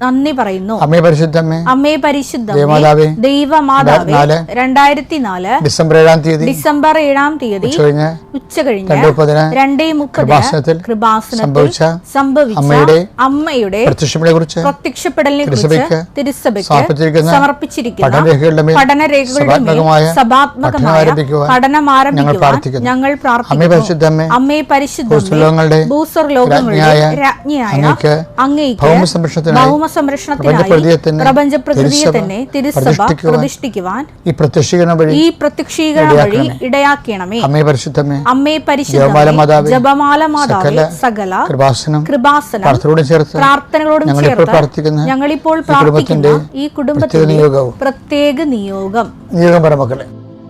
നന്ദി പറയുന്നു അമ്മേ പരിശുദ്ധമ്മേ അമ്മേ പരിശുദ്ധ ദേവമാതാവേ രണ്ടായിരത്തി നാല് ഡിസംബർ ഏഴാം തീയതി ഡിസംബർ ഏഴാം തീയതി കഴിഞ്ഞ് ഉച്ച കഴിഞ്ഞ് രണ്ടു മുപ്പതിന് രണ്ടേ മുപ്പതിന് കൃപാസനത്തിൽ സംഭവിച്ച സംഭവിച്ച അമ്മയുടെ അമ്മയുടെ പ്രത്യക്ഷപ്പെടലെ കുറിച്ച് പ്രത്യക്ഷപ്പെടലിനെ കുറിച്ച് തിരുസഭയ്ക്ക് സമർപ്പിച്ചിരിക്കുന്ന പഠനരേഖകളുടെ സഭാത്മകമായ പഠനം ആരംഭിക്കുവാൻ ഞങ്ങൾ പ്രാർത്ഥിക്കുന്നു. അമ്മേ പരിശുദ്ധ അമ്മേ ഭൂസ്വലോകങ്ങളുടെ ഭൂസ്വർ ലോകങ്ങളുടെ രാജ്ഞിയായ അങ്ങേക്ക് ഭൗമ സംരക്ഷണത്തിനായി സംരക്ഷണത്തിനായി പ്രപഞ്ച പ്രകൃതിയെ തന്നെ തിരുസഭ പ്രതിഷ്ഠിക്കുവാൻ ഈ പ്രത്യക്ഷീകരണം വഴി ഈ പ്രത്യക്ഷീകരണം വഴി ഇടയാക്കണമേ. അമ്മേ പരിശുദ്ധമേ. അമ്മേ പരിശുദ്ധ ജപമാല മാതാവേ സകല കൃപാസനം കൃപാസനം പ്രാർത്ഥനയോടും ചേർത്ത് പ്രാർത്ഥനകളോടും ഞങ്ങളിപ്പോൾ ചേർത്ത് ഞങ്ങളിപ്പോൾ പ്രാർത്ഥിക്കുന്ന ഈ കുടുംബത്തിന്റെ പ്രത്യേക നിയോഗം. നിയോഗം പറ മക്കളെ.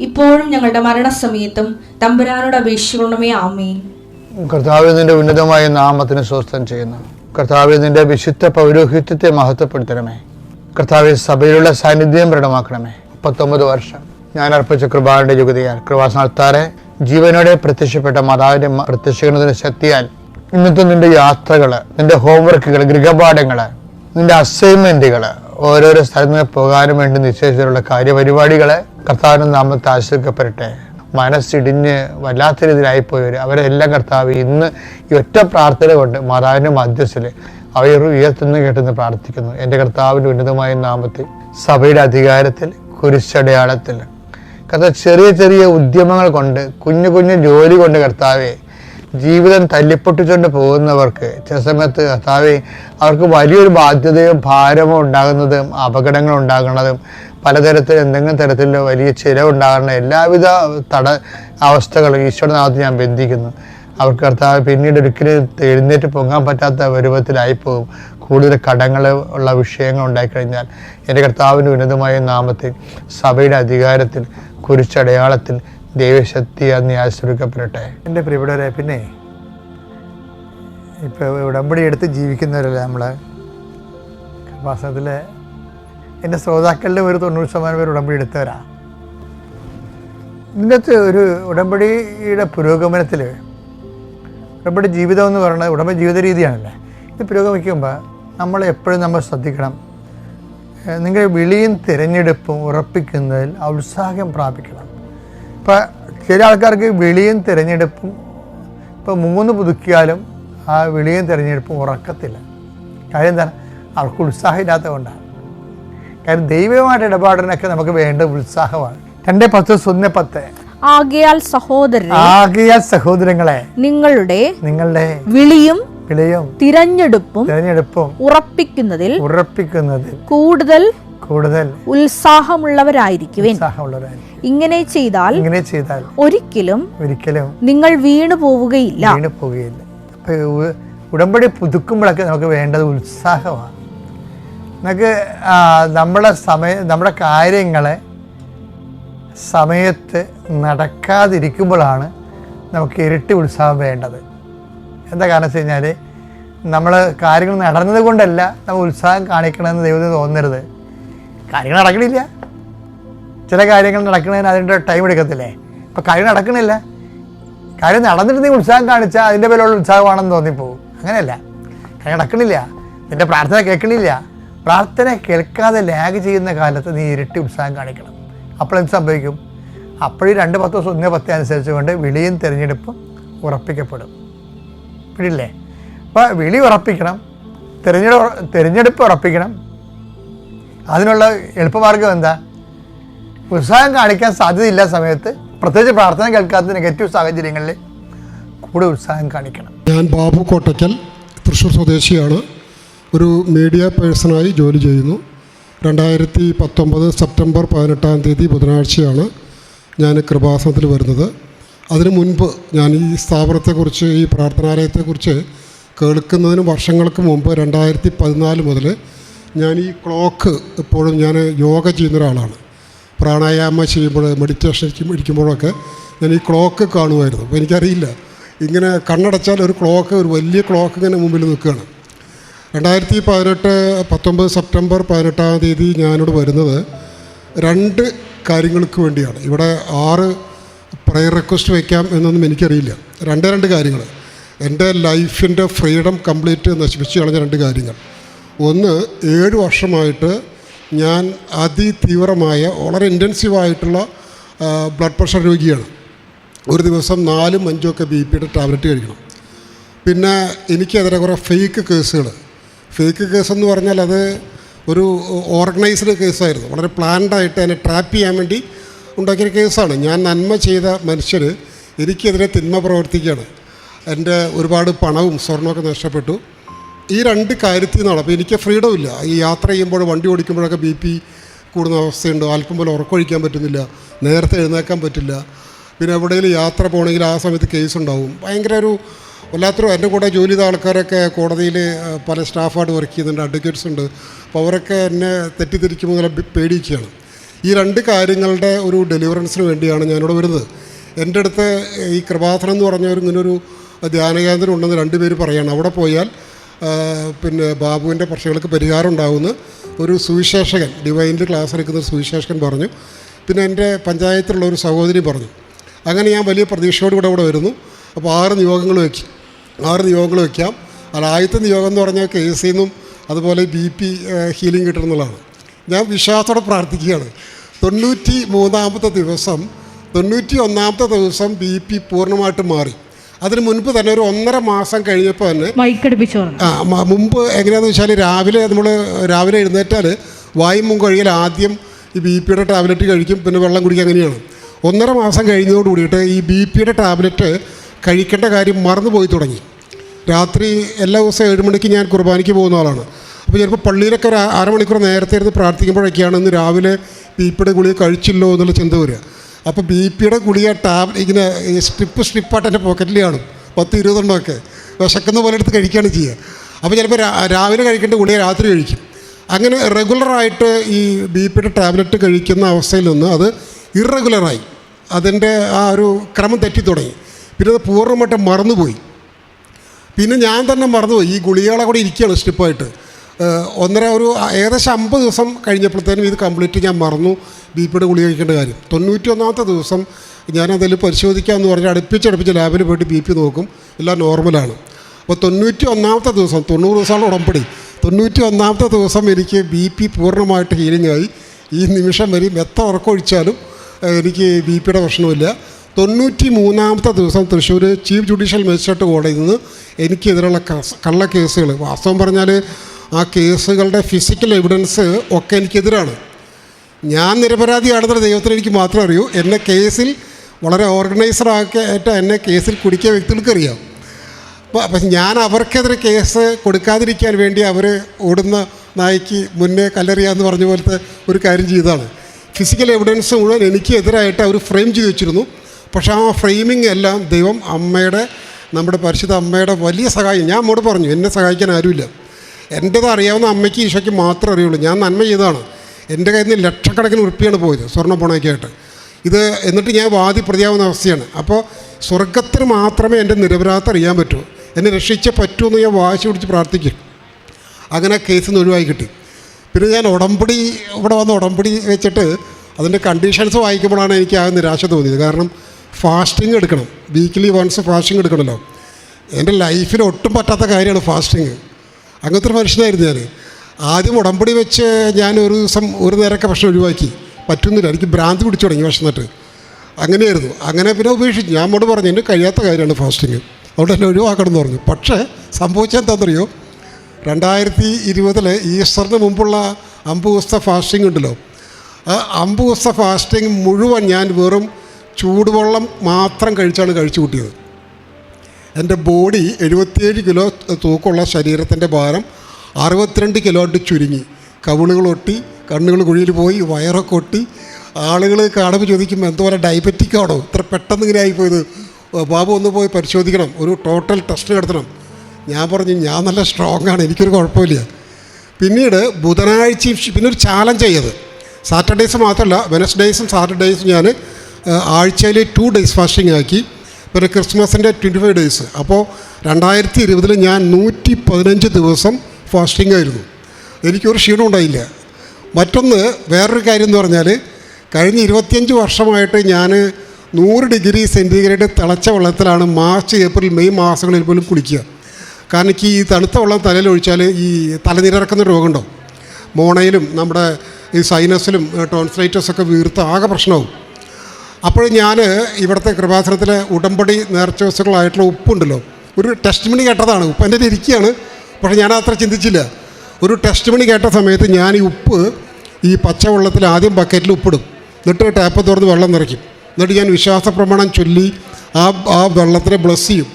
ഇപ്പോഴും ഞങ്ങളുടെ മരണസമയത്തും തമ്പുരാനോട് അപേക്ഷിക്കണമേ ആമേ കർത്താവ് നിന്റെ ഉന്നതമായ നാമത്തിന് സ്വസ്ഥം ചെയ്യുന്നു. കർത്താവ് നിന്റെ വിശുദ്ധ പൗരോഹിത്യത്തെ മഹത്വപ്പെടുത്തണമേ. കർത്താവ് സഭയിലുള്ള സാന്നിധ്യം പ്രകടമാക്കണമേ. മുപ്പത്തൊമ്പത് വർഷം ഞാൻ അർപ്പിച്ച കൃപാന്റെ യുഗതിയാൽ കൃപാസനത്താറെ ജീവനോടെ പ്രത്യക്ഷപ്പെട്ട മാതാവിന്റെ പ്രത്യക്ഷിക്കുന്നതിന് ശക്തിയാൽ ഇന്നത്തെ നിന്റെ യാത്രകൾ നിന്റെ ഹോംവർക്കുകൾ ഗൃഹപാഠങ്ങൾ നിന്റെ അസൈൻമെന്റുകൾ ഓരോരോ സ്ഥലത്ത് പോകാനും വേണ്ടി നിശ്ചയിച്ചിട്ടുള്ള കാര്യപരിപാടികളെ കർത്താവിനും നാമത്തെ ആശ്രയിക്കപ്പെടട്ടെ മനസ്സിടിഞ്ഞ് വല്ലാത്ത രീതിയിലായി പോയവർ അവരെല്ലാം കർത്താവ് ഇന്ന് ഈ ഒറ്റ പ്രാർത്ഥന കൊണ്ട് മാതാവിന്റെ മധ്യസ്ഥൽ അവർ ഉയർത്തുന്ന കേട്ടെന്ന് പ്രാർത്ഥിക്കുന്നു. എന്റെ കർത്താവിന്റെ ഉന്നതമായ നാമത്തിൽ സഭയുടെ അധികാരത്തിൽ കുരിശടയാളത്തിൽ. കർത്താവ് ചെറിയ ചെറിയ ഉദ്യമങ്ങൾ കൊണ്ട് കുഞ്ഞു കുഞ്ഞു ജോലി കൊണ്ട് കർത്താവെ ജീവിതം തല്ലിപ്പൊട്ടിച്ചുകൊണ്ട് പോകുന്നവർക്ക് ചില സമയത്ത് കർത്താവെ അവർക്ക് വലിയൊരു ബാധ്യതയും ഭാരമോ ഉണ്ടാകുന്നതും അപകടങ്ങൾ ഉണ്ടാകുന്നതും പലതരത്തിൽ എന്തെങ്കിലും തരത്തിലോ വലിയ ചിലവുണ്ടാകുന്ന എല്ലാവിധ തട അവസ്ഥകളും ഈശ്വരനാഥത്ത് നാമത്തിൽ ഞാൻ ബന്ധിക്കുന്നു. അവർക്ക് കർത്താവ് പിന്നീട് ഒരിക്കലും എഴുന്നേറ്റ് പൊങ്ങാൻ പറ്റാത്ത രൂപത്തിലായിപ്പോകും കൂടുതൽ കടങ്ങൾ ഉള്ള വിഷയങ്ങൾ ഉണ്ടായിക്കഴിഞ്ഞാൽ എന്റെ കർത്താവിന്റെ ഉന്നതമായ നാമത്തിൽ സഭയുടെ അധികാരത്തിൽ കുരിച്ചടയാളത്തിൽ ദൈവശക്തി അന്ന് ആശ്രയിക്കപ്പെടട്ടെ. എന്റെ പ്രിയപ്പെട്ടവരെ പിന്നെ ഇപ്പോൾ ഉടമ്പടി എടുത്ത് ജീവിക്കുന്നവരല്ലേ നമ്മൾ വാസ്തവത്തിൽ എന്റെ ശ്രോതാക്കളുടെ ഒരു തൊണ്ണൂറ് ശതമാനം പേര് ഉടമ്പടി എടുത്തവരാണ് ഇതിനകത്ത് ഒരു ഉടമ്പടിയുടെ പുരോഗമനത്തിൽ ഉടമ്പടി ജീവിതം എന്ന് പറയുന്നത് ഉടമ്പടി ജീവിത രീതിയാണല്ലേ? ഇത് പുരോഗമിക്കുമ്പോൾ നമ്മൾ എപ്പോഴും നമ്മൾ ശ്രദ്ധിക്കണം. നിങ്ങളുടെ വിളിയും തിരഞ്ഞെടുപ്പും ഉറപ്പിക്കുന്നതിൽ ഉത്സാഹം പ്രാപിക്കണം. ഇപ്പം ചില ആൾക്കാർക്ക് വെളിയും തിരഞ്ഞെടുപ്പും ഇപ്പം മൂന്ന് പുതുക്കിയാലും ആ വെളിയും തിരഞ്ഞെടുപ്പും ഉറക്കത്തില്ല. കാര്യം എന്താണ്? അവർക്ക് ഉത്സാഹമില്ലാത്തത് കൊണ്ടാണ്. കാര്യം ദൈവമായിട്ട് ഇടപാടിനൊക്കെ നമുക്ക് വേണ്ട ഉത്സാഹമാണ്. രണ്ട് പത്ത് ഒന്ന് പത്ത്. ആകയാൽ സഹോദരൻ ആകയാൽ സഹോദരങ്ങളെ. നിങ്ങളുടെ നിങ്ങളുടെ വിളിയും വിളിയും തിരഞ്ഞെടുപ്പും തിരഞ്ഞെടുപ്പും ഉറപ്പിക്കുന്നതിൽ ഉറപ്പിക്കുന്നതിൽ കൂടുതൽ കൂടുതൽ ഉത്സാഹമുള്ളവരായിരിക്കുവിൻ. ഉത്സാഹമുള്ളവരായിരിക്കും. ഇങ്ങനെ ചെയ്താൽ ഇങ്ങനെ ചെയ്താൽ ഒരിക്കലും ഒരിക്കലും നിങ്ങൾ വീണു പോവുകയില്ല വീണ് പോവുകയില്ല ഉടമ്പടി പുതുക്കുമ്പോഴൊക്കെ നമുക്ക് വേണ്ടത് ഉത്സാഹമാണ്. നമുക്ക് നമ്മുടെ സമയ നമ്മുടെ കാര്യങ്ങളെ സമയത്ത് നടക്കാതിരിക്കുമ്പോഴാണ് നമുക്ക് ഇരട്ടി ഉത്സാഹം വേണ്ടത്. എന്താ കാരണം വെച്ച് കഴിഞ്ഞാൽ നമ്മൾ കാര്യങ്ങൾ നടന്നത് കൊണ്ടല്ല നമ്മൾ ഉത്സാഹം കാണിക്കണമെന്ന് ദൈവത്തിന് തോന്നരുത്. കാര്യങ്ങൾ നടക്കണില്ല. ചില കാര്യങ്ങൾ നടക്കുന്നതിന് അതിന്റെ ടൈം എടുക്കത്തില്ലേ? ഇപ്പം കാര്യം നടക്കണില്ല. കാര്യം നടന്നിട്ട് നീ ഉത്സാഹം കാണിച്ചാൽ അതിന്റെ പേരുള്ള ഉത്സാഹമാണെന്ന് തോന്നിപ്പോവും. അങ്ങനെയല്ല. കാര്യം നടക്കണില്ല. നിന്റെ പ്രാർത്ഥന കേൾക്കണില്ല. പ്രാർത്ഥന കേൾക്കാതെ ലാഗ് ചെയ്യുന്ന കാലത്ത് നീ ഇരട്ടി ഉത്സാഹം കാണിക്കണം. അപ്പോൾ എന്ത് സംഭവിക്കും? അപ്പോഴും രണ്ട് പത്ത് ദിവസം ഒന്നേ പത്ത് അനുസരിച്ചുകൊണ്ട് വിളിയും തിരഞ്ഞെടുപ്പും ഉറപ്പിക്കപ്പെടും. പിടില്ലേ അപ്പോൾ വിളി ഉറപ്പിക്കണം. തിരഞ്ഞെടുപ്പ് തിരഞ്ഞെടുപ്പ് ഉറപ്പിക്കണം. അതിനുള്ള എളുപ്പമാർഗം എന്താ? ഉത്സാഹം കാണിക്കാൻ സാധ്യതയില്ല സമയത്ത്. പ്രത്യേകിച്ച് പ്രാർത്ഥന കേൾക്കാത്ത നെഗറ്റീവ് സാഹചര്യങ്ങളിൽ കൂടെ ഉത്സാഹം കാണിക്കണം. ഞാൻ ബാബു കോട്ടയ്ക്കൽ തൃശ്ശൂർ സ്വദേശിയാണ്. ഒരു മീഡിയ പേഴ്സണായി ജോലി ചെയ്യുന്നു. രണ്ടായിരത്തി പത്തൊമ്പത് സെപ്റ്റംബർ പതിനെട്ടാം തീയതി ബുധനാഴ്ചയാണ് ഞാൻ കൃപാസനത്തിൽ വരുന്നത്. അതിനു മുൻപ് ഞാൻ ഈ സ്ഥാപനത്തെക്കുറിച്ച് ഈ പ്രാർത്ഥനാലയത്തെക്കുറിച്ച് കേൾക്കുന്നതിന് വർഷങ്ങൾക്ക് മുമ്പ് രണ്ടായിരത്തി പതിനാല് മുതൽ ഞാൻ ഈ ക്ലോക്ക് എപ്പോഴും ഞാൻ യോഗ ചെയ്യുന്ന ഒരാളാണ്. പ്രാണായാമം ചെയ്യുമ്പോൾ മെഡിറ്റേഷൻ ഇരിക്കുമ്പോഴൊക്കെ ഞാൻ ഈ ക്ലോക്ക് കാണുമായിരുന്നു. അപ്പോൾ എനിക്കറിയില്ല. ഇങ്ങനെ കണ്ണടച്ചാൽ ഒരു ക്ലോക്ക് ഒരു വലിയ ക്ലോക്ക് ഇങ്ങനെ മുമ്പിൽ നിൽക്കുകയാണ്. രണ്ടായിരത്തി പതിനെട്ട് പത്തൊമ്പത് സെപ്റ്റംബർ പതിനെട്ടാം തീയതി ഞാനിവിടെ വരുന്നത് രണ്ട് കാര്യങ്ങൾക്ക് വേണ്ടിയാണ്. ഇവിടെ ആറ് പ്രയർ റിക്വസ്റ്റ് വയ്ക്കാം എന്നൊന്നും എനിക്കറിയില്ല. രണ്ടേ രണ്ട് കാര്യങ്ങൾ. എന്റെ ലൈഫിന്റെ ഫ്രീഡം കംപ്ലീറ്റ് നശിപ്പിച്ച് കളഞ്ഞ രണ്ട് കാര്യങ്ങൾ. ഒന്ന് ഏഴ് വർഷമായിട്ട് ഞാൻ അതിതീവ്രമായ വളരെ ഇന്റൻസീവായിട്ടുള്ള ബ്ലഡ് പ്രഷർ രോഗിയാണ്. ഒരു ദിവസം നാലും അഞ്ചും ഒക്കെ ബി പിയുടെ ടാബ്ലറ്റ് കഴിക്കണം. പിന്നെ എനിക്കെതിരെ കുറേ ഫേക്ക് കേസുകൾ ഫേക്ക് കേസെന്ന് പറഞ്ഞാൽ അത് ഒരു ഓർഗനൈസ്ഡ് കേസായിരുന്നു വളരെ പ്ലാൻഡായിട്ട് അതിനെ ട്രാപ്പ് ചെയ്യാൻ വേണ്ടി ഉണ്ടാക്കിയ കേസാണ് ഞാൻ നന്മ ചെയ്ത മനുഷ്യർ എനിക്കെതിരെ തിന്മ പ്രവർത്തിക്കുകയാണ്. എന്റെ ഒരുപാട് പണവും സ്വർണമൊക്കെ നഷ്ടപ്പെട്ടു. ഈ രണ്ട് കാര്യത്തിൽ നിന്നാണ് അപ്പോൾ എനിക്ക് ഫ്രീഡം ഇല്ല. ഈ യാത്ര ചെയ്യുമ്പോൾ വണ്ടി ഓടിക്കുമ്പോഴൊക്കെ ബി പി കൂടുന്ന അവസ്ഥയുണ്ട്. അല്പം പോലെ ഉറക്കൊഴിക്കാൻ പറ്റുന്നില്ല. നേരത്തെ എഴുന്നേക്കാൻ പറ്റില്ല. പിന്നെ എവിടെയെങ്കിലും യാത്ര പോകണമെങ്കിൽ ആ സമയത്ത് കേസ് ഉണ്ടാവും. ഭയങ്കര ഒരു വല്ലാത്തൊരു എന്റെ കൂടെ ജോലി ചെയ്ത ആൾക്കാരൊക്കെ കോടതിയിൽ പല സ്റ്റാഫായിട്ട് വർക്ക് ചെയ്യുന്നുണ്ട് അഡ്വക്കേറ്റ്സ് ഉണ്ട്. അപ്പോൾ അവരൊക്കെ എന്നെ തെറ്റിദ്ധരിക്കുമ്പോൾ നല്ല പേടിയിരിക്കുകയാണ് ഈ രണ്ട് കാര്യങ്ങളുടെ ഒരു ഡെലിവറൻസിന് വേണ്ടിയാണ് ഞാനിവിടെ വരുന്നത്. എന്റെ അടുത്ത് ഈ കൃപാസനം എന്ന് പറഞ്ഞ ഒരു ഇങ്ങനൊരു ധ്യാനകേന്ദ്രം ഉണ്ടെന്ന് രണ്ടുപേർ പറയാണ്. അവിടെ പോയാൽ പിന്നെ ബാബുവിന്റെ പ്രശ്നങ്ങൾക്ക് പരിഹാരം ഉണ്ടാകുന്ന ഒരു സുവിശേഷകൻ ഡിവൈനിൽ ക്ലാസ് എടുക്കുന്ന ഒരു സുവിശേഷകൻ പറഞ്ഞു. പിന്നെ എന്റെ പഞ്ചായത്തിലുള്ള ഒരു സഹോദരി പറഞ്ഞു. അങ്ങനെ ഞാൻ വലിയ പ്രതീക്ഷയോട് കൂടെ ഇവിടെ വരുന്നു. അപ്പോൾ ആറ് നിയോഗങ്ങൾ വയ്ക്കും. ആറ് നിയോഗങ്ങൾ വയ്ക്കാം. അല്ല ആദ്യത്തെ നിയോഗം എന്ന് പറഞ്ഞാൽ കെ എസ് നിന്നും അതുപോലെ ബി പി ഹീലിംഗ് കിട്ടണമെന്നുള്ളതാണ് ഞാൻ വിശ്വാസത്തോടെ പ്രാർത്ഥിക്കുകയാണ്. തൊണ്ണൂറ്റി മൂന്നാമത്തെ ദിവസം തൊണ്ണൂറ്റി ഒന്നാമത്തെ ദിവസം ബി പി പൂർണമായിട്ട് മാറി. അതിന് മുൻപ് തന്നെ ഒരു ഒന്നര മാസം കഴിഞ്ഞപ്പോൾ തന്നെ ആ മുമ്പ് എങ്ങനെയാണെന്ന് വെച്ചാൽ രാവിലെ നമ്മൾ രാവിലെ എഴുന്നേറ്റാൽ വായും മുമ്പ് കഴിയൽ ആദ്യം ഈ ബി പിയുടെ ടാബ്ലറ്റ് കഴിക്കും പിന്നെ വെള്ളം കുടിക്കുക അങ്ങനെയാണ്. ഒന്നര മാസം കഴിഞ്ഞതോട് കൂടിയിട്ട് ഈ ബി പിയുടെ ടാബ്ലറ്റ് കഴിക്കേണ്ട കാര്യം മറന്നുപോയി തുടങ്ങി. രാത്രി എല്ലാ ദിവസവും ഏഴ് മണിക്ക് ഞാൻ കുർബാനയ്ക്ക് പോകുന്ന ആളാണ്. അപ്പോൾ ചിലപ്പോൾ പള്ളിയിലൊക്കെ ഒരു അരമണിക്കൂർ നേരത്തെ ഇരുന്ന് പ്രാർത്ഥിക്കുമ്പോഴൊക്കെയാണ് ഇന്ന് രാവിലെ ബി പിയുടെ ഗുളിക കഴിച്ചില്ലോ എന്നുള്ള ചിന്ത വരിക. അപ്പോൾ ബി പിയുടെ ഗുളിക ടാബ് ഇങ്ങനെ സ്ട്രിപ്പ് സ്ട്രിപ്പായിട്ട് എന്റെ പോക്കറ്റിൽ കാണും. പത്ത് ഇരുപതെണ്ണമൊക്കെ വിശക്കുന്ന പോലെ എടുത്ത് കഴിക്കുകയാണ് ചെയ്യുക. അപ്പോൾ ചിലപ്പോൾ രാവിലെ കഴിക്കേണ്ട ഗുളിക രാത്രി കഴിക്കും. അങ്ങനെ റെഗുലറായിട്ട് ഈ ബി പിയുടെ ടാബ്ലറ്റ് കഴിക്കുന്ന അവസ്ഥയിൽ നിന്ന് അത് ഇറഗുലറായി അതിന്റെ ആ ഒരു ക്രമം തെറ്റി തുടങ്ങി. പിന്നെ അത് പൂർണമായിട്ട് മറന്നുപോയി. പിന്നെ ഞാൻ തന്നെ മറന്നുപോയി. ഈ ഗുളികകളെ കൂടെ ഇരിക്കുകയാണ് സ്റ്റിപ്പായിട്ട് ഒന്നര ഒരു ഏകദേശം അമ്പത് ദിവസം കഴിഞ്ഞപ്പോഴത്തേനും ഇത് കംപ്ലീറ്റ് ഞാൻ മറന്നു. ബി പിയുടെ ഗുളിക കഴിക്കേണ്ട കാര്യം. തൊണ്ണൂറ്റി ഒന്നാമത്തെ ദിവസം ഞാനതിൽ പരിശോധിക്കാമെന്ന് പറഞ്ഞ് അടുപ്പിച്ചടുപ്പിച്ച് ലാബിൽ പോയിട്ട് ബി പി നോക്കും. എല്ലാം നോർമലാണ് അപ്പോൾ തൊണ്ണൂറ്റി ഒന്നാമത്തെ ദിവസം തൊണ്ണൂറ് ദിവസമാണ് ഉടമ്പടി. തൊണ്ണൂറ്റി ഒന്നാമത്തെ ദിവസം എനിക്ക് ബി പി പൂർണമായിട്ട് ഹീലിംഗ് ആയി. ഈ നിമിഷം വരെ മെത്ത ഉറക്കമൊഴിച്ചാലും എനിക്ക് ബി പിയുടെ പ്രശ്നമില്ല. തൊണ്ണൂറ്റി മൂന്നാമത്തെ ദിവസം തൃശ്ശൂർ ചീഫ് ജുഡീഷ്യൽ മജിസ്ട്രേറ്റ് കോടതിയിൽ നിന്ന് എനിക്കെതിരെയുള്ള കസ് കള്ള കേസുകൾ വാസ്തവം പറഞ്ഞാൽ ആ കേസുകളുടെ ഫിസിക്കൽ എവിഡൻസ് ഒക്കെ എനിക്കെതിരാണ്. ഞാൻ നിരപരാധിയാണെന്നുള്ള ദൈവത്തിന് എനിക്ക് മാത്രം അറിയൂ. എന്നെ കേസിൽ വളരെ ഓർഗനൈസറായിട്ട് എന്നെ കേസിൽ കുടിക്കിയ വ്യക്തികൾക്ക് അറിയാം. അപ്പം ഞാൻ അവർക്കെതിരെ കേസ് കൊടുക്കാതിരിക്കാൻ വേണ്ടി അവർ ഓടുന്ന നായ്ക്ക് മുന്നേ കല്ലെറിയാമെന്ന് പറഞ്ഞ പോലത്തെ ഒരു കാര്യം ചെയ്തതാണ്. ഫിസിക്കൽ എവിഡൻസ് മുഴുവൻ എനിക്ക് എതിരായിട്ട് അവർ ഫ്രെയിം ചെയ്ത് വെച്ചിരുന്നു. പക്ഷേ ആ ഫ്രെയിമിംഗ് എല്ലാം ദൈവം അമ്മയുടെ നമ്മുടെ പരിശുദ്ധ അമ്മയുടെ വലിയ സഹായം. ഞാൻ അമ്മോട് പറഞ്ഞു എന്നെ സഹായിക്കാൻ ആരുമില്ല. എന്റേത് അറിയാവുന്ന അമ്മയ്ക്ക് ഈശോയ്ക്ക് മാത്രമേ അറിയുള്ളൂ. ഞാൻ നന്മ ചെയ്തതാണ്. എന്റെ കയ്യിൽ നിന്ന് ലക്ഷക്കണക്കിന് ഉറുപ്പിയാണ് പോയത് സ്വർണ പണമൊക്കെയായിട്ട് ഇത് എന്നിട്ട് ഞാൻ വാദി പ്രതിയാവുന്ന അവസ്ഥയാണ്. അപ്പോൾ സ്വർഗത്തിന് മാത്രമേ എന്റെ നിരപരാധം അറിയാൻ പറ്റൂ. എന്നെ രക്ഷിച്ച പറ്റൂ എന്ന് ഞാൻ വാശി പിടിച്ച് പ്രാർത്ഥിക്കും. അങ്ങനെ കേസ് നിന്ന് ഒഴിവായി കിട്ടി. പിന്നെ ഞാൻ ഉടമ്പടി ഇവിടെ വന്ന് ഉടമ്പടി വെച്ചിട്ട് അതിന്റെ കണ്ടീഷൻസ് വായിക്കുമ്പോഴാണ് എനിക്ക് ആ നിരാശ തോന്നിയത്. കാരണം ഫാസ്റ്റിംഗ് എടുക്കണം. വീക്ക്ലി വൺസ് ഫാസ്റ്റിംഗ് എടുക്കണമല്ലോ. എന്റെ ലൈഫിൽ ഒട്ടും പറ്റാത്ത കാര്യമാണ് ഫാസ്റ്റിംഗ്. അങ്ങനത്തെ ഒരു മനുഷ്യനായിരുന്നു ഞാൻ ആദ്യം ഉടമ്പടി വെച്ച് ഞാൻ ഒരു ദിവസം ഒരു നേരമൊക്കെ ഭക്ഷണം ഒഴിവാക്കി. പറ്റുന്നില്ല. എനിക്ക് ഭ്രാന്ത് പിടിച്ചു തുടങ്ങി വിശന്നിട്ട് അങ്ങനെയായിരുന്നു. അങ്ങനെ പിന്നെ ഉപേക്ഷിച്ചു ഞാൻ അങ്ങോട്ട് പറഞ്ഞു എന്റെ കഴിയാത്ത കാര്യമാണ് ഫാസ്റ്റിങ്. അതുകൊണ്ട് എന്നെ ഒഴിവാക്കണം എന്ന് പറഞ്ഞു. പക്ഷേ സംഭവിച്ചെന്താണെന്നറിയോ രണ്ടായിരത്തി ഇരുപതിലെ ഈസ്റ്ററിന് മുമ്പുള്ള അമ്പ് ദിവസത്തെ ഫാസ്റ്റിംഗ് ഉണ്ടല്ലോ. ആ അമ്പ് ദിവസത്തെ ഫാസ്റ്റിംഗ് മുഴുവൻ ഞാൻ വെറും ചൂടുവെള്ളം മാത്രം കഴിച്ചാണ് കഴിച്ചു കൂട്ടിയത്. എന്റെ ബോഡി എഴുപത്തിയേഴ് കിലോ തൂക്കമുള്ള ശരീരത്തിന്റെ ഭാരം അറുപത്തിരണ്ട് കിലോ ആയിട്ട് ചുരുങ്ങി. കവിളുകൾ ഒട്ടി കണ്ണുകൾ കുഴിയിൽ പോയി വയറൊക്കെ ഒട്ടി. ആളുകൾ കാണുമ്പോൾ ചോദിക്കുമ്പോൾ എന്തോരം ഡയബറ്റിക് ആണോ? ഇത്ര പെട്ടെന്ന് ഇങ്ങനെ ആയിപ്പോയത്. ബാബു ഒന്ന് പോയി പരിശോധിക്കണം. ഒരു ടോട്ടൽ ടെസ്റ്റ് നടത്തണം ഞാൻ പറഞ്ഞു ഞാൻ നല്ല സ്ട്രോങ് ആണ് എനിക്കൊരു കുഴപ്പമില്ല. പിന്നീട് ബുധനാഴ്ച പിന്നെ ഒരു ചാലഞ്ച് ചെയ്ത് സാറ്റർഡേയ്സ് മാത്രമല്ല വെനസ്ഡേയ്സും സാറ്റർഡേയ്സും ഞാൻ ആഴ്ചയിൽ ടു ഡേയ്സ് ഫാസ്റ്റിംഗ് ആക്കി. പിന്നെ ക്രിസ്മസിന്റെ ട്വന്റി ഫൈവ് ഡേയ്സ് അപ്പോൾ രണ്ടായിരത്തി ഇരുപതിൽ ഞാൻ നൂറ്റി പതിനഞ്ച് ദിവസം ഫാസ്റ്റിംഗ് ആയിരുന്നു. എനിക്കൊരു ക്ഷീണം ഉണ്ടായില്ല. മറ്റൊന്ന് വേറൊരു കാര്യം എന്ന് പറഞ്ഞാൽ കഴിഞ്ഞ ഇരുപത്തിയഞ്ച് വർഷമായിട്ട് ഞാൻ നൂറ് ഡിഗ്രി സെന്റിഗ്രേഡ് തിളച്ച വെള്ളത്തിലാണ് മാർച്ച് ഏപ്രിൽ മെയ് മാസങ്ങളിൽ പോലും കുളിക്കുക. കാരണം എനിക്ക് ഈ തണുത്ത വെള്ളം തലയിൽ ഒഴിച്ചാൽ ഈ തലനിരക്കുന്ന രോഗമുണ്ടോ മോണയിലും നമ്മുടെ ഈ സൈനസിലും ടോൺസ്ലൈറ്റസൊക്കെ വീർത്ത് ആകെ പ്രശ്നമാവും. അപ്പോൾ ഞാൻ ഇവിടുത്തെ കൃപാസനത്തിലെ ഉടമ്പടി നേർച്ചവസ്തുക്കളായിട്ടുള്ള ഉപ്പുണ്ടല്ലോ. ഒരു ടെസ്റ്റ് മണി കേട്ടതാണ്. ഉപ്പ് എന്റെ ഇരിക്കുകയാണ്. പക്ഷേ ഞാൻ അത്ര ചിന്തിച്ചില്ല. ഒരു ടെസ്റ്റ് മണി കേട്ട സമയത്ത് ഞാൻ ഈ ഉപ്പ് ഈ പച്ചവെള്ളത്തിൽ ആദ്യം ബക്കറ്റിൽ ഉപ്പിടും. എന്നിട്ട് ടാപ്പ് തുറന്ന് വെള്ളം നിറയ്ക്കും. എന്നിട്ട് ഞാൻ വിശ്വാസ പ്രമാണം ചൊല്ലി ആ ആ വെള്ളത്തിനെ ബ്ലസ് ചെയ്യും.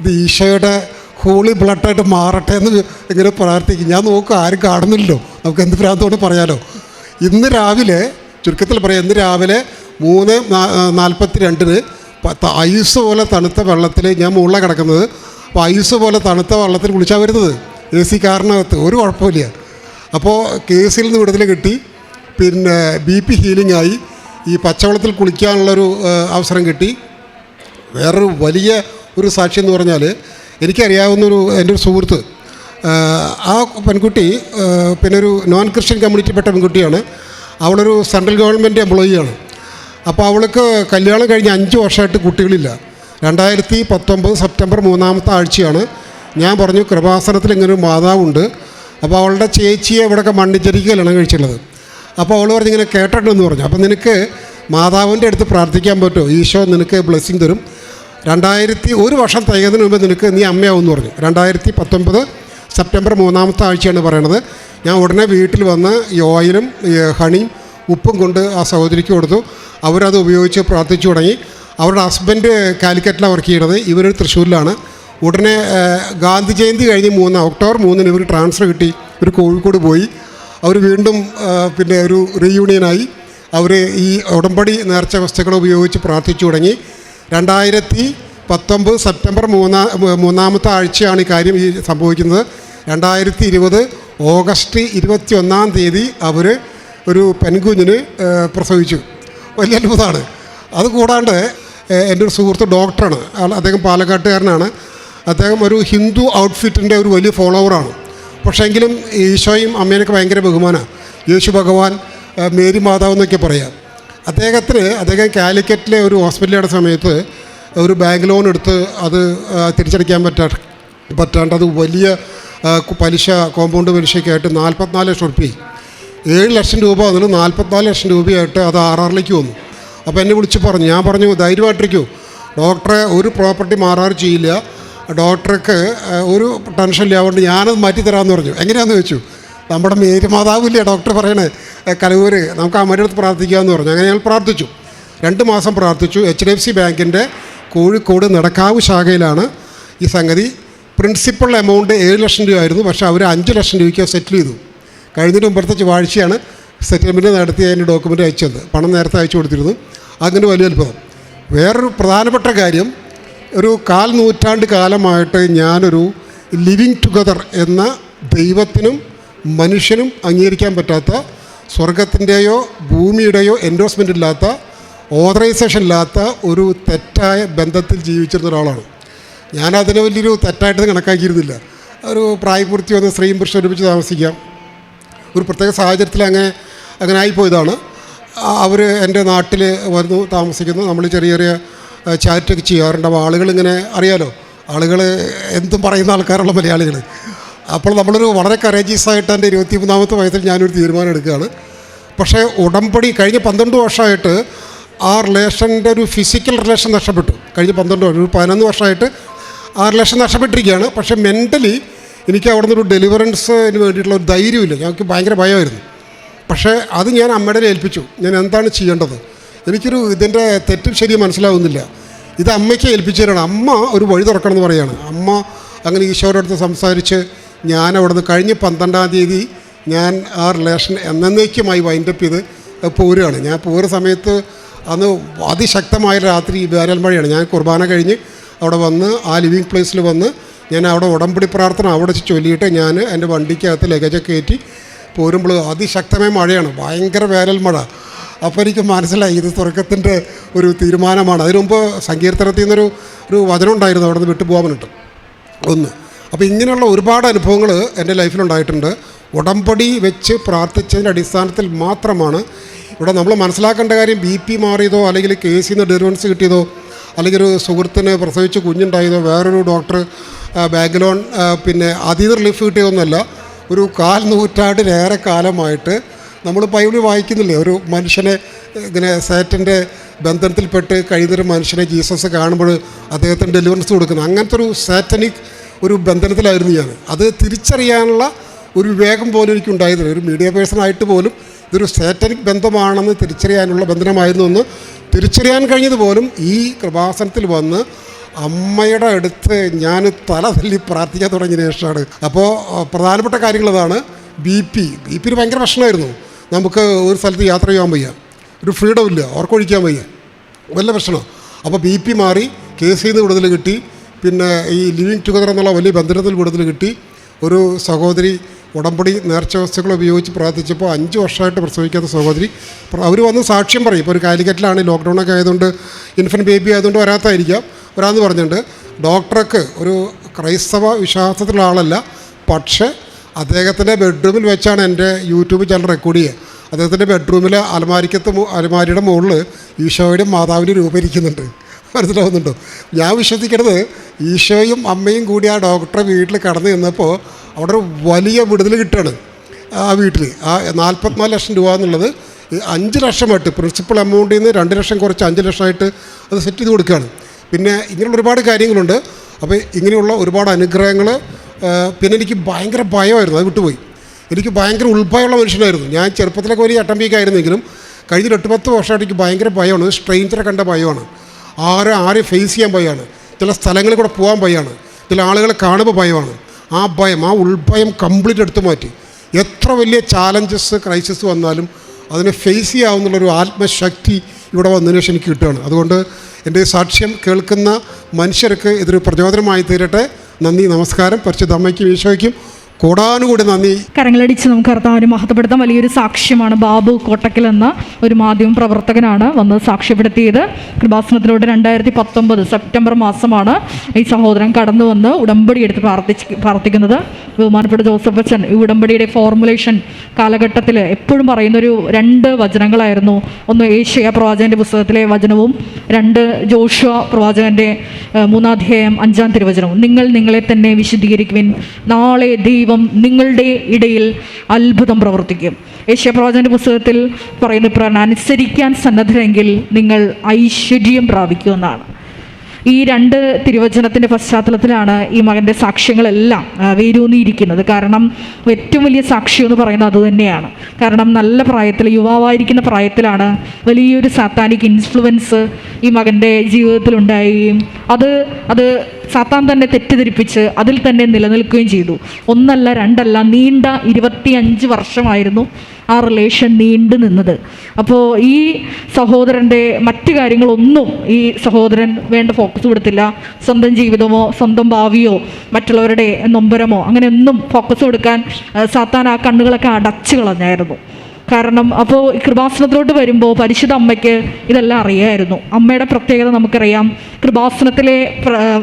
ഇത് ഈശോയുടെ ഹോളി ബ്ലഡായിട്ട് മാറട്ടെ എന്ന് ഇങ്ങനെ പ്രാർത്ഥിക്കും. ഞാൻ നോക്കും ആരും കാണുന്നില്ലല്ലോ. നമുക്ക് എന്ത് ഭ്രാന്തോട് പറയാലോ. ഇന്ന് രാവിലെ ചുരുക്കത്തിൽ പറയാം ഇന്ന് രാവിലെ മൂന്ന് നാൽപ്പത്തി രണ്ടിന് ഐസ് പോലെ തണുത്ത വെള്ളത്തിൽ ഞാൻ മുകളിലാണ് കിടക്കുന്നത്. അപ്പോൾ ഐസ് പോലെ തണുത്ത വെള്ളത്തിൽ കുളിച്ചാൽ വരുന്നത്. എ സി കാറിനകത്ത്. ഒരു കുഴപ്പമില്ല. അപ്പോൾ കെ സിയിൽ നിന്ന് വിടുതൽ കിട്ടി. പിന്നെ ബി പി ഹീലിംഗ് ആയി. ഈ പച്ചവെള്ളത്തിൽ കുളിക്കാനുള്ളൊരു അവസരം കിട്ടി. വേറൊരു വലിയ ഒരു സാക്ഷി എന്ന് പറഞ്ഞാൽ എനിക്കറിയാവുന്നൊരു എന്റെ ഒരു സുഹൃത്ത്. ആ, പെൺകുട്ടി പിന്നെ ഒരു നോൺ ക്രിസ്ത്യൻ കമ്മ്യൂണിറ്റിപ്പെട്ട പെൺകുട്ടിയാണ്. അവളൊരു സെൻട്രൽ ഗവൺമെന്റ് എംപ്ലോയിയാണ് അപ്പോൾ അവൾക്ക് കല്യാണം കഴിഞ്ഞ് അഞ്ച് വർഷമായിട്ട് കുട്ടികളില്ല. രണ്ടായിരത്തി പത്തൊമ്പത് സെപ്റ്റംബർ മൂന്നാമത്തെ ആഴ്ചയാണ്. ഞാൻ പറഞ്ഞു കൃപാസനത്തിൽ ഇങ്ങനെ ഒരു മാതാവുണ്ട്. അപ്പോൾ അവളുടെ ചേച്ചിയെ ഇവിടെയൊക്കെ മണ്ണിച്ചരിക്കുക കല്യാണം കഴിച്ചിട്ടുള്ളത്. അപ്പോൾ അവൾ പറഞ്ഞ് ഇങ്ങനെ കേട്ടിട്ടുണ്ടെന്ന് പറഞ്ഞു. അപ്പോൾ നിനക്ക് മാതാവിന്റെ അടുത്ത് പ്രാർത്ഥിക്കാൻ പറ്റുമോ? ഈശോ നിനക്ക് ബ്ലെസ്സിങ് തരും. രണ്ടായിരത്തി ഒരു വർഷം തികയതിന് മുമ്പ് നിനക്ക് നീ അമ്മയാവുമെന്ന് പറഞ്ഞു. രണ്ടായിരത്തി പത്തൊമ്പത് സെപ്റ്റംബർ മൂന്നാമത്തെ ആഴ്ചയാണ് പറയണത്. ഞാൻ ഉടനെ വീട്ടിൽ വന്ന് ഈ ഹണിയും ഉപ്പും കൊണ്ട് ആ സഹോദരിക്ക് കൊടുത്തു. അവരത് ഉപയോഗിച്ച് പ്രാർത്ഥിച്ചു തുടങ്ങി. അവരുടെ ഹസ്ബൻഡ് കാലിക്കറ്റിലാണ് വർക്ക് ചെയ്യണത് ഇവർ തൃശ്ശൂരിലാണ്. ഉടനെ ഗാന്ധി ജയന്തി കഴിഞ്ഞ് മൂന്ന് ഒക്ടോബർ മൂന്നിന് ഇവർ ട്രാൻസ്ഫർ കിട്ടി. ഒരു കോഴിക്കോട് പോയി. അവർ വീണ്ടും പിന്നെ ഒരു റീയൂണിയനായി അവർ ഈ ഉടമ്പടി നേർച്ച വസ്തുക്കൾ ഉപയോഗിച്ച് പ്രാർത്ഥിച്ചു തുടങ്ങി. രണ്ടായിരത്തി പത്തൊമ്പത് സെപ്റ്റംബർ മൂന്നാ മൂന്നാമത്തെ ആഴ്ചയാണ് ഈ കാര്യം ഈ സംഭവിക്കുന്നത്. രണ്ടായിരത്തി ഇരുപത് ഓഗസ്റ്റ് ഇരുപത്തി ഒന്നാം തീയതി അവർ ഒരു പെൺകുഞ്ഞിന് പ്രസവിച്ചു. വലിയ അത്ഭുതമാണ്. അതുകൂടാണ്ട് എന്റെ ഒരു സുഹൃത്ത് ഡോക്ടറാണ്. അദ്ദേഹം പാലക്കാട്ടുകാരനാണ്. അദ്ദേഹം ഒരു ഹിന്ദു ഔട്ട്ഫിറ്റിന്റെ ഒരു വലിയ ഫോളോവറാണ്. പക്ഷേങ്കിലും ഈശോയും അമ്മേനൊക്കെ ഭയങ്കര ബഹുമാനമാണ് യേശു ഭഗവാൻ മേരി മാതാവ് എന്നൊക്കെ പറയാം. അദ്ദേഹത്തിന് അദ്ദേഹം കാലിക്കറ്റിലെ ഒരു ഹോസ്പിറ്റലിയുടെ സമയത്ത് ഒരു ബാങ്ക് ലോൺ എടുത്ത് അത് തിരിച്ചടിക്കാൻ പറ്റാ പറ്റാണ്ട് അത് വലിയ പലിശ കോമ്പൗണ്ട് പലിശയൊക്കെ ആയിട്ട് നാൽപ്പത്തിനാല് ലക്ഷം റുപ്യ ഏഴ് ലക്ഷം രൂപ അതിൽ നാൽപ്പത്തിനാല് ലക്ഷം രൂപയായിട്ട് അത് ആർ ആറിലേക്ക് വന്നു. അപ്പോൾ എന്നെ വിളിച്ച് പറഞ്ഞു. ഞാൻ പറഞ്ഞു ധൈര്യമായിട്ടിരിക്കൂ. ഡോക്ടറെ ഒരു പ്രോപ്പർട്ടി മാറാറ് ചെയ്യില്ല. ഡോക്ടർക്ക് ഒരു ടെൻഷൻ ഇല്ല അതുകൊണ്ട് ഞാനത് മാറ്റി തരാമെന്ന് പറഞ്ഞു. എങ്ങനെയാണെന്ന് ചോദിച്ചു. നമ്മുടെ മേരി മാതാവില്ലേ ഡോക്ടർ പറയണേ? "ഏ, കലവൂര്. നമുക്ക് അമ്മയുടെ പ്രാർത്ഥിക്കാമെന്ന് പറഞ്ഞു. അങ്ങനെ ഞങ്ങൾ പ്രാർത്ഥിച്ചു. രണ്ട് മാസം പ്രാർത്ഥിച്ചു. എച്ച് ഡി എഫ് സി ബാങ്കിന്റെ കോഴിക്കോട് നടക്കാവ് ശാഖയിലാണ് ഈ സംഗതി. പ്രിൻസിപ്പൽ എമൗണ്ട് ഏഴ് ലക്ഷം രൂപ ആയിരുന്നു പക്ഷേ അവർ അഞ്ച് ലക്ഷം രൂപയ്ക്ക് സെറ്റിൽ ചെയ്തു. കഴിഞ്ഞതിന് മുമ്പത്തെ ചൊവ്വാഴ്ചയാണ് സെറ്റിൽമെന്റ് നടത്തി അതിന്റെ ഡോക്യുമെന്റ് അയച്ചത് പണം നേരത്തെ അയച്ചു കൊടുത്തിരുന്നു. അങ്ങനെ വലിയ അത്ഭുതം വേറൊരു പ്രധാനപ്പെട്ട കാര്യം ഒരു കാൽ നൂറ്റാണ്ട് കാലമായിട്ട് ഞാനൊരു ലിവിങ് ടുഗദർ എന്ന ദൈവത്തിനും മനുഷ്യനും അംഗീകരിക്കാൻ പറ്റാത്ത സ്വർഗത്തിന്റെയോ ഭൂമിയുടെയോ എൻഡോസ്മെന്റ് ഇല്ലാത്ത ഓതറൈസേഷൻ ഇല്ലാത്ത ഒരു തെറ്റായ ബന്ധത്തിൽ ജീവിച്ചിരുന്ന ഒരാളാണ്. ഞാനതിനെ വലിയൊരു തെറ്റായിട്ട് കണക്കാക്കിയിരുന്നില്ല. ഒരു പ്രായപൂർത്തി വന്ന് സ്ത്രീയും പുരുഷനും ഒരുമിച്ച് താമസിക്കാം. ഒരു പ്രത്യേക സാഹചര്യത്തിൽ അങ്ങനെ അങ്ങനെ ആയിപ്പോയതാണ്. അവർ എന്റെ നാട്ടിൽ വന്നു താമസിക്കുന്നു. നമ്മൾ ചെറിയ ചെറിയ ചാറ്റൊക്കെ ചെയ്യാറുണ്ട്. അപ്പോൾ ആളുകളിങ്ങനെ അറിയാലോ? ആളുകൾ എന്തും പറയുന്ന ആൾക്കാരുള്ള മലയാളികൾ അപ്പോൾ നമ്മളൊരു വളരെ കറേജിയസ് ആയിട്ട് എന്റെ ഇരുപത്തി മൂന്നാമത്തെ വയസ്സിൽ ഞാനൊരു തീരുമാനം എടുക്കുകയാണ്. പക്ഷേ ഉടമ്പടി കഴിഞ്ഞ പന്ത്രണ്ട് വർഷമായിട്ട് ആ റിലേഷന്റെ ഒരു ഫിസിക്കൽ റിലേഷൻ നഷ്ടപ്പെട്ടു. കഴിഞ്ഞ പന്ത്രണ്ട് ഒരു പതിനൊന്ന് വർഷമായിട്ട് ആ റിലേഷൻ നഷ്ടപ്പെട്ടിരിക്കുകയാണ്. പക്ഷേ മെന്റലി എനിക്ക് അവിടെ നിന്നൊരു ഡെലിവറൻസിന് വേണ്ടിയിട്ടുള്ള ഒരു ധൈര്യമില്ല. ഞങ്ങൾക്ക് ഭയങ്കര ഭയമായിരുന്നു. പക്ഷേ അത് ഞാൻ അമ്മയുടെ ഏൽപ്പിച്ചു. ഞാൻ എന്താണ് ചെയ്യേണ്ടത്? എനിക്കൊരു ഇതിന്റെ തെറ്റും ശരിയും മനസ്സിലാവുന്നില്ല. ഇത് അമ്മയ്ക്ക് ഏൽപ്പിച്ചു അമ്മ ഒരു വഴി തുറക്കണം എന്ന് പറയുകയാണ് അമ്മ അങ്ങനെ ഈശോയുടെ അടുത്ത് സംസാരിച്ച് ഞാൻ അവിടുന്ന് കഴിഞ്ഞ പന്ത്രണ്ടാം തീയതി ഞാൻ ആ റിലേഷൻ എന്നേക്കുമായി വൈൻഡപ്പ് ചെയ്ത് പോരുകയാണ്. ഞാൻ പോരുന്ന സമയത്ത് അന്ന് അതിശക്തമായ രാത്രി വേനൽ മഴയാണ് ഞാൻ കുർബാന കഴിഞ്ഞ് അവിടെ വന്ന് ആ ലിവിങ് പ്ലേസിൽ വന്ന് ഞാൻ അവിടെ ഉടമ്പടി പ്രാർത്ഥന അവിടെ വെച്ച് ചൊല്ലിയിട്ട് ഞാൻ എന്റെ വണ്ടിക്കകത്ത് ലഗേജൊക്കെ കയറ്റി പോരുമ്പോൾ അതിശക്തമായ മഴയാണ്. ഭയങ്കര വേനൽ മഴ. അപ്പോൾ എനിക്ക് മനസ്സിലായി ഇത് സ്വർഗത്തിന്റെ ഒരു തീരുമാനമാണ്. അതിനു മുമ്പ് സങ്കീർത്തനത്തിൽ നിന്നൊരു ഒരു വചനം ഉണ്ടായിരുന്നു അവിടെ നിന്ന് വിട്ടു വേണ്ടിയിട്ട് ഒന്ന്. അപ്പോൾ ഇങ്ങനെയുള്ള ഒരുപാട് അനുഭവങ്ങൾ എന്റെ ലൈഫിലുണ്ടായിട്ടുണ്ട് ഉടമ്പടി വെച്ച് പ്രാർത്ഥിച്ചതിന്റെ അടിസ്ഥാനത്തിൽ മാത്രമാണ് ഇവിടെ നമ്മൾ മനസ്സിലാക്കേണ്ട കാര്യം ബി പി മാറിയതോ അല്ലെങ്കിൽ കേസിൽ നിന്ന് ഡെലിവൻസ് കിട്ടിയതോ അല്ലെങ്കിൽ ഒരു സുഹൃത്തിന് പ്രസവിച്ച് കുഞ്ഞുണ്ടായതോ വേറൊരു ഡോക്ടർ ബാങ്ക് ലോൺ പിന്നെ അതീത റിലീഫ് കിട്ടിയതൊന്നുമല്ല. ഒരു കാൽ നൂറ്റാണ്ടിലേറെ കാലമായിട്ട് നമ്മൾ ബൈബിൾ വായിക്കുന്നില്ലേ? ഒരു മനുഷ്യനെ ഇങ്ങനെ സാറ്റന്റെ ബന്ധനത്തിൽപ്പെട്ട് കഴിയുന്നൊരു മനുഷ്യനെ ജീസസ് കാണുമ്പോൾ അദ്ദേഹത്തിന് ഡെലിവറൻസ് കൊടുക്കുന്നത് അങ്ങനത്തെ ഒരു സാറ്റനിക് ഒരു ബന്ധനത്തിലായിരുന്നു ഞാൻ. അത് തിരിച്ചറിയാനുള്ള ഒരു വിവേകം പോലും എനിക്കുണ്ടായിരുന്നില്ല. ഒരു മീഡിയ പേഴ്സൺ ആയിട്ട് പോലും ഇതൊരു സാറ്റനിക് ബന്ധമാണെന്ന് തിരിച്ചറിയാനുള്ള ബന്ധനമായിരുന്നു എന്ന് തിരിച്ചറിയാൻ കഴിഞ്ഞതുപോലും ഈ കൃപാസനത്തിൽ വന്ന് അമ്മയുടെ അടുത്ത് ഞാൻ തല തല്ലി പ്രാർത്ഥിക്കാൻ തുടങ്ങിയ ശേഷമാണ്. അപ്പോൾ പ്രധാനപ്പെട്ട കാര്യങ്ങൾ അതാണ് ബി പി. ബി പിന് ഭയങ്കര പ്രശ്നമായിരുന്നു. നമുക്ക് ഒരു സ്ഥലത്ത് യാത്ര ചെയ്യാൻ വയ്യ. ഒരു ഫ്രീഡം ഇല്ല. ഓർക്കൊഴിക്കാൻ വയ്യ. വലിയ പ്രശ്നമാണ് അപ്പോൾ ബി പി മാറി കേസിൽ നിന്ന് വിടുതൽ കിട്ടി. പിന്നെ ഈ ലിവിങ് ടുഗദർ എന്നുള്ള വലിയ ബന്ധനത്തിൽ വിടുതൽ കിട്ടി. ഒരു സഹോദരി ഉടമ്പടി നേർച്ച വസ്തുക്കൾ ഉപയോഗിച്ച് പ്രാർത്ഥിച്ചപ്പോൾ അഞ്ച് വർഷമായിട്ട് പ്രസവിക്കാത്ത സഹോദരി. അവർ വന്ന് സാക്ഷ്യം പറയും. ഇപ്പോൾ ഒരു കാലിക്കറ്റിലാണ് ലോക്ക്ഡൗണൊക്കെ ആയതുകൊണ്ട് ഇൻഫന്റ് ബേബി ആയതുകൊണ്ട് വരാത്തായിരിക്കാം. വരാമെന്ന് പറഞ്ഞിട്ടുണ്ട്. ഡോക്ടർക്ക് ഒരു ക്രൈസ്തവ വിശ്വാസത്തിലുള്ള ആളല്ല. പക്ഷേ അദ്ദേഹത്തിന്റെ ബെഡ്റൂമിൽ വെച്ചാണ് എന്റെ യൂട്യൂബ് ചാനൽ റെക്കോർഡ് ചെയ്യുക. അദ്ദേഹത്തിന്റെ ബെഡ്റൂമിലെ അലമാരിക്കത്ത് അലമാരിയുടെ മുകളിൽ ഈശോയുടെയും മാതാവിന്റെ രൂപം ഇരിക്കുന്നുണ്ട്. മനസ്സിലാവുന്നുണ്ടോ? ഞാൻ വിശ്വസിക്കുന്നത് ഈശോയും അമ്മയും കൂടി ആ ഡോക്ടറെ വീട്ടിൽ കടന്നു ചെന്നപ്പോൾ അവിടെ ഒരു വലിയ വിടുതൽ കിട്ടുകയാണ് ആ വീട്ടിൽ. ആ നാൽപ്പത്തിനാല് ലക്ഷം രൂപ എന്നുള്ളത് അഞ്ച് ലക്ഷമായിട്ട് പ്രിൻസിപ്പൽ എമൗണ്ടിൽ നിന്ന് രണ്ട് ലക്ഷം കുറച്ച് അഞ്ച് ലക്ഷമായിട്ട് അത് സെറ്റ് ചെയ്ത് കൊടുക്കുകയാണ്. പിന്നെ ഇങ്ങനെയുള്ള ഒരുപാട് കാര്യങ്ങളുണ്ട്. അപ്പോൾ ഇങ്ങനെയുള്ള ഒരുപാട് അനുഗ്രഹങ്ങൾ പിന്നെ എനിക്ക് ഭയങ്കര ഭയമായിരുന്നു. അത് വിട്ടുപോയി. എനിക്ക് ഭയങ്കര ഉൾഭയമുള്ള മനുഷ്യനായിരുന്നു. ഞാൻ ചെറുപ്പത്തിലൊക്കെ വലിയ അട്ടമ്പിക്കായിരുന്നെങ്കിലും കഴിഞ്ഞ എട്ട് പത്ത് വർഷമായിട്ട് എനിക്ക് ഭയങ്കര ഭയമാണ്. സ്ട്രെയിഞ്ചറെ കണ്ട ഭയമാണ്. ആരെ ആരെ ഫേസ് ചെയ്യാൻ ഭയമാണ് ചില സ്ഥലങ്ങളിൽ കൂടെ പോകാൻ ഭയമാണ് ചില ആളുകളെ കാണുമ്പോൾ ഭയമാണ്. ആ ഭയം ആ ഉൾഭയം കംപ്ലീറ്റ് എടുത്തു മാറ്റി. എത്ര വലിയ ചാലഞ്ചസ് ക്രൈസിസ് വന്നാലും അതിനെ ഫേസ് ചെയ്യാവുന്നുള്ളൊരു ആത്മശക്തി ഇവിടെ വന്നതിന് ശേഷം എനിക്ക് കിട്ടുകയാണ്. അതുകൊണ്ട് എന്റെ സാക്ഷ്യം കേൾക്കുന്ന മനുഷ്യർക്ക് ഇതൊരു പ്രചോദനമായി തീരട്ടെ. നന്ദി നമസ്കാരം. പരിശുദ്ധ അമ്മയ്ക്കും ഈശോയ്ക്കും കൂടാനുകൂടി നന്ദി. കരങ്ങളടിച്ച് നമുക്ക് കർത്താവിനെ മഹത്വപ്പെടുത്താൻ വലിയൊരു സാക്ഷ്യമാണ് ബാബു കോട്ടക്കൽ എന്ന ഒരു മാധ്യമ പ്രവർത്തകനാണ് വന്ന് സാക്ഷ്യപ്പെടുത്തിയത്. കൃപാസനത്തിലൂടെ രണ്ടായിരത്തി പത്തൊമ്പത് സെപ്റ്റംബർ മാസമാണ് ഈ സഹോദരൻ കടന്നു വന്ന് ഉടമ്പടി എടുത്ത് പ്രാർത്ഥിച്ച് പ്രാർത്ഥിക്കുന്നത്. ബഹുമാനപ്പെട്ട ജോസഫ് അച്ഛൻ ഈ ഉടമ്പടിയുടെ ഫോർമുലേഷൻ കാലഘട്ടത്തിൽ എപ്പോഴും പറയുന്ന ഒരു രണ്ട് വചനങ്ങളായിരുന്നു. ഒന്ന് ഏഷ്യ പ്രവാചകന്റെ പുസ്തകത്തിലെ വചനവും രണ്ട് ജോഷുവ പ്രവാചകന്റെ മൂന്നാധ്യായം അഞ്ചാം തിരുവചനവും. നിങ്ങൾ നിങ്ങളെ തന്നെ വിശദീകരിക്കുവിൻ നാളെ ദൈവം നിങ്ങളുടെ ഇടയിൽ അത്ഭുതം പ്രവർത്തിക്കും. യേശപ്രവാചകന്റെ പുസ്തകത്തിൽ പറയുന്ന ഇപ്രകാരം അനുസരിക്കാൻ സന്നദ്ധരെങ്കിൽ നിങ്ങൾ ഐശ്വര്യം പ്രാപിക്കുമെന്നാണ്. ഈ രണ്ട് തിരുവചനത്തിന്റെ പശ്ചാത്തലത്തിലാണ് ഈ മകന്റെ സാക്ഷ്യങ്ങളെല്ലാം വേരൂന്നിയിരിക്കുന്നത്. കാരണം ഏറ്റവും വലിയ സാക്ഷ്യം എന്ന് പറയുന്നത് അതുതന്നെയാണ് കാരണം നല്ല പ്രായത്തിൽ യുവാവായിരിക്കുന്ന പ്രായത്തിലാണ് വലിയൊരു സാത്താനിക് ഇൻഫ്ലുവൻസ് ഈ മകന്റെ ജീവിതത്തിൽ ഉണ്ടാവുകയും അത് അത് സാത്താൻ തന്നെ തെറ്റിദ്ധരിപ്പിച്ച് അതിൽ തന്നെ നിലനിൽക്കുകയും ചെയ്തു. ഒന്നല്ല രണ്ടല്ല നീണ്ട ഇരുപത്തിയഞ്ച് വർഷമായിരുന്നു ആ റിലേഷൻ നീണ്ടു നിന്നത്. അപ്പോൾ ഈ സഹോദരന്റെ മറ്റു കാര്യങ്ങളൊന്നും ഈ സഹോദരൻ വേണ്ട ഫോക്കസ് കൊടുത്തില്ല. സ്വന്തം ജീവിതമോ സ്വന്തം ഭാവിയോ മറ്റുള്ളവരുടെ നൊമ്പരമോ അങ്ങനെയൊന്നും ഫോക്കസ് കൊടുക്കാൻ സാത്താൻ ആ കണ്ണുകളൊക്കെ അടച്ചു കളഞ്ഞായിരുന്നു. കാരണം അപ്പോൾ കൃപാസനത്തിലോട്ട് വരുമ്പോൾ പരിശുദ്ധ അമ്മയ്ക്ക് ഇതെല്ലാം അറിയായിരുന്നു. അമ്മയുടെ പ്രത്യേകത നമുക്കറിയാം. കൃപാസനത്തിലെ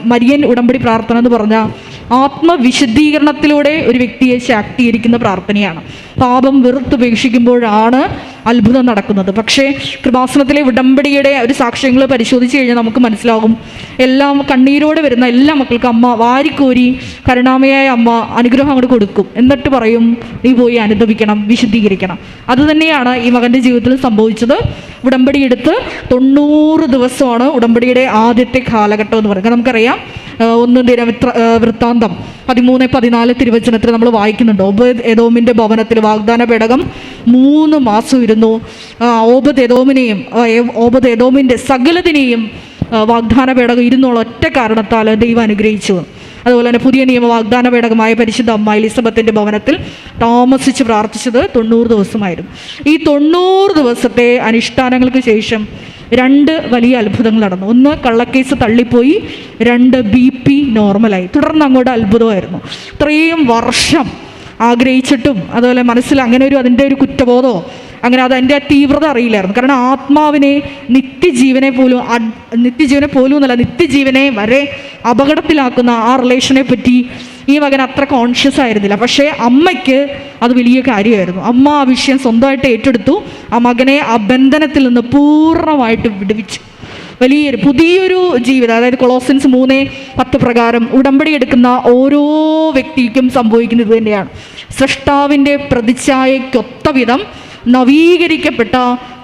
മരിയൻ ഉടമ്പടി പ്രാർത്ഥന എന്ന് പറഞ്ഞാൽ ആത്മവിശുദ്ധീകരണത്തിലൂടെ ഒരു വ്യക്തിയെ ശാക്തീകരിക്കുന്ന പ്രാർത്ഥനയാണ്. പാപം വെറുത്തുപേക്ഷിക്കുമ്പോഴാണ് അത്ഭുതം നടക്കുന്നത്. പക്ഷേ കൃപാസനത്തിലെ ഉടമ്പടിയുടെ ഒരു സാക്ഷ്യങ്ങൾ പരിശോധിച്ച് കഴിഞ്ഞാൽ നമുക്ക് മനസ്സിലാകും. എല്ലാം കണ്ണീരോടെ വരുന്ന എല്ലാ മക്കൾക്കും അമ്മ വാരിക്കോരി കരുണാമയായ അമ്മ അനുഗ്രഹം അങ്ങോട്ട് കൊടുക്കും. എന്നിട്ട് പറയും നീ പോയി അനുദപിക്കണം വിശുദ്ധീകരിക്കണം. അതുതന്നെയാണ് ഈ മകന്റെ ജീവിതത്തിൽ സംഭവിച്ചത്. ഉടമ്പടി എടുത്ത് തൊണ്ണൂറ് ദിവസമാണ് ഉടമ്പടിയുടെ ആദ്യത്തെ കാലഘട്ടം എന്ന് പറയുന്നത്. നമുക്കറിയാം ഒന്ന് ദിനവൃത്ത ആ, വൃത്താന്തം പതിമൂന്ന് പതിനാല് തിരുവചനത്തിൽ നമ്മൾ വായിക്കുന്നുണ്ട്. ഓബദ് എദോമിന്റെ ഭവനത്തിൽ വാഗ്ദാന പേടകം മൂന്ന് മാസം ഇരുന്നു. ആ, ഏ- ഓബദ് എദോമിന്റെ സകലതിനെയും വാഗ്ദാന പേടകം ഇരുന്നുള്ള ഒറ്റ കാരണത്താൽ ദൈവം അനുഗ്രഹിച്ചു. അതുപോലെ തന്നെ പുതിയ നിയമ വാഗ്ദാന പേടകമായ പരിശുദ്ധ അമ്മ എലിസബത്തിന്റെ ഭവനത്തിൽ താമസിച്ച് പ്രാർത്ഥിച്ചത് തൊണ്ണൂറ് ദിവസമായിരുന്നു. ഈ തൊണ്ണൂറ് ദിവസത്തെ അനുഷ്ഠാനങ്ങൾക്ക് ശേഷം രണ്ട് വലിയ അത്ഭുതങ്ങൾ നടന്നു. ഒന്ന് കള്ളക്കേസ് തള്ളിപ്പോയി. രണ്ട് ബി പി നോർമലായി. തുടർന്ന് അങ്ങോട്ട് അത്ഭുതമായിരുന്നു. ഇത്രയും വർഷം ആഗ്രഹിച്ചിട്ടും അതുപോലെ മനസ്സിൽ അങ്ങനെ ഒരു അതിന്റെ ഒരു കുറ്റബോധമോ അങ്ങനെ അത് അതിന്റെ തീവ്രത അറിയില്ലായിരുന്നു. കാരണം ആത്മാവിനെ നിത്യജീവനെ പോലും നിത്യജീവനെ പോലും എന്നല്ല നിത്യജീവനെ വരെ അപകടത്തിലാക്കുന്ന ആ റിലേഷനെ പറ്റി ഈ മകൻ അത്ര കോൺഷ്യസ് ആയിരുന്നില്ല. പക്ഷേ അമ്മയ്ക്ക് അത് വലിയ കാര്യമായിരുന്നു. അമ്മ ആ വിഷയം സ്വന്തമായിട്ട് ഏറ്റെടുത്തു. ആ മകനെ ആ ബന്ധനത്തിൽ നിന്ന് പൂർണമായിട്ട് വിടുവിച്ചു. വലിയൊരു പുതിയൊരു ജീവിതം അതായത് കൊളോസിൻസ് മൂന്ന് പത്ത് പ്രകാരം ഉടമ്പടി എടുക്കുന്ന ഓരോ വ്യക്തിക്കും സംഭവിക്കുന്നത് തന്നെയാണ്. സൃഷ്ടാവിന്റെ പ്രതിച്ഛായയ്ക്കൊത്ത വിധം നവീകരിക്കപ്പെട്ട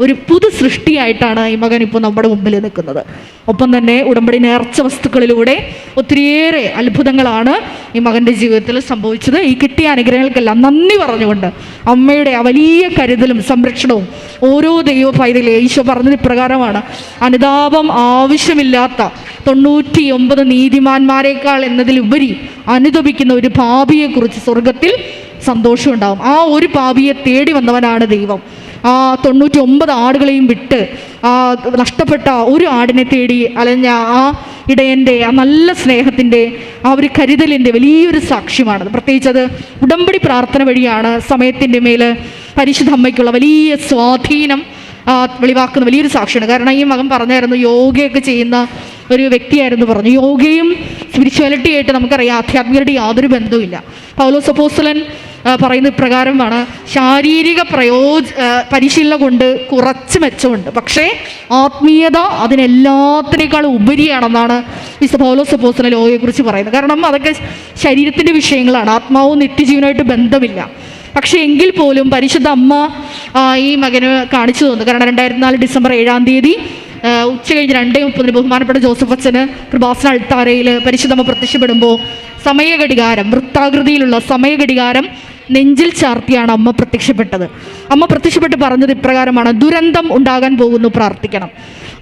ഒരു പുതു സൃഷ്ടിയായിട്ടാണ് ഈ മകൻ ഇപ്പോൾ നമ്മുടെ മുമ്പിൽ നിൽക്കുന്നത്. ഒപ്പം തന്നെ ഉടമ്പടി നേർച്ച വസ്തുക്കളിലൂടെ ഒത്തിരിയേറെ അത്ഭുതങ്ങളാണ് ഈ മകന്റെ ജീവിതത്തിൽ സംഭവിച്ചത്. ഈ കിട്ടിയ അനുഗ്രഹങ്ങൾക്കെല്ലാം നന്ദി പറഞ്ഞുകൊണ്ട് അമ്മയുടെ ആ വലിയ കരുതലും സംരക്ഷണവും ഓരോ ദൈവ പൈതലെ ഈശോ പറഞ്ഞത് ഇപ്രകാരമാണ്. അനുതാപം ആവശ്യമില്ലാത്ത തൊണ്ണൂറ്റി ഒമ്പത് നീതിമാന്മാരെക്കാൾ എന്നതിലുപരി അനുദപിക്കുന്ന ഒരു ഭാവിയെക്കുറിച്ച് സ്വർഗത്തിൽ സന്തോഷമുണ്ടാവും. ആ ഒരു പാപിയെ തേടി വന്നവനാണ് ദൈവം. ആ തൊണ്ണൂറ്റി ഒമ്പത് ആടുകളെയും വിട്ട് ആ നഷ്ടപ്പെട്ട ഒരു ആടിനെ തേടി അലഞ്ഞ ആ ഇടയന്റെ ആ നല്ല സ്നേഹത്തിന്റെ ആ ഒരു കരുതലിന്റെ വലിയൊരു സാക്ഷ്യമാണ്. പ്രത്യേകിച്ച് അത് ഉടമ്പടി പ്രാർത്ഥന വഴിയാണ് സമയത്തിന്റെ മേൽ പരിശുദ്ധ അമ്മയ്ക്കുള്ള വലിയ സ്വാധീനം വെളിവാക്കുന്ന വലിയൊരു സാക്ഷിയാണ് കാരണം ഈ മകൻ പറഞ്ഞായിരുന്നു യോഗയൊക്കെ ചെയ്യുന്ന ഒരു വ്യക്തിയായിരുന്നു പറഞ്ഞു. യോഗയും സ്പിരിച്വാലിറ്റി ആയിട്ട് നമുക്കറിയാം ആധ്യാത്മികരുടെ യാതൊരു ബന്ധവുമില്ല. പൗലോ സപ്പോസലൻ പറയുന്ന ഇപ്രകാരമാണ്. ശാരീരിക പ്രയോജ പരിശീലനം കൊണ്ട് കുറച്ച് മെച്ചമുണ്ട്. പക്ഷേ ആത്മീയത അതിനെല്ലാത്തിനേക്കാളും ഉപരിയാണെന്നാണ് മിസ്റ്റർ പൗലോസ് സപ്പോസലൻ ലോകയെക്കുറിച്ച് പറയുന്നത്. കാരണം അതൊക്കെ ശരീരത്തിന്റെ വിഷയങ്ങളാണ്. ആത്മാവും നിത്യജീവനായിട്ട് ബന്ധമില്ല. പക്ഷേ എങ്കിൽ പോലും പരിശുദ്ധ അമ്മ ഈ മകന് കാണിച്ചു തന്നു. കാരണം രണ്ടായിരത്തി നാല് ഡിസംബർ ഏഴാം തീയതി ഉച്ച കഴിഞ്ഞ് രണ്ടേ മുപ്പതിന് ബഹുമാനപ്പെട്ട ജോസഫ് അച്ഛന് പ്രഭാസന അൾത്താരയിൽ പരിശുദ്ധമ്മ പ്രത്യക്ഷപ്പെടുമ്പോൾ സമയഘടികാരം വൃത്താകൃതിയിലുള്ള സമയഘടികാരം നെഞ്ചിൽ ചാർത്തിയാണ് അമ്മ പ്രത്യക്ഷപ്പെട്ടത്. അമ്മ പ്രത്യക്ഷപ്പെട്ട് പറഞ്ഞത് ഇപ്രകാരമാണ് ദുരന്തം ഉണ്ടാകാൻ പോകുന്നു പ്രാർത്ഥിക്കണം.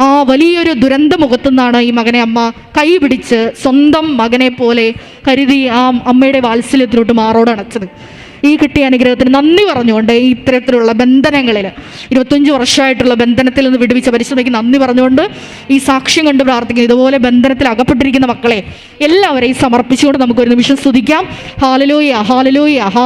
ആ വലിയൊരു ദുരന്ത മുഖത്തുനിന്നാണ് ഈ മകനെ അമ്മ കൈ പിടിച്ച് സ്വന്തം മകനെ പോലെ കരുതി ആ അമ്മയുടെ വാത്സല്യത്തിലോട്ട് മാറോടണച്ചത് ഈ കിട്ടിയ അനുഗ്രഹത്തിന് നന്ദി പറഞ്ഞുകൊണ്ട് ഈ ഇത്തരത്തിലുള്ള ബന്ധനങ്ങളിൽ ഇരുപത്തഞ്ച് വർഷമായിട്ടുള്ള ബന്ധനത്തിൽ നിന്ന് വിടുവിച്ച പരിശുദ്ധയ്ക്ക് നന്ദി പറഞ്ഞുകൊണ്ട് ഈ സാക്ഷ്യം കണ്ട് പ്രാർത്ഥിക്കുന്നു ഇതുപോലെ ബന്ധനത്തിൽ അകപ്പെട്ടിരിക്കുന്ന മക്കളെ എല്ലാവരെയും സമർപ്പിച്ചുകൊണ്ട് നമുക്കൊരു നിമിഷം സ്തുതിക്കാം. ഹാലലോയ ഹാലലോയ ഹാ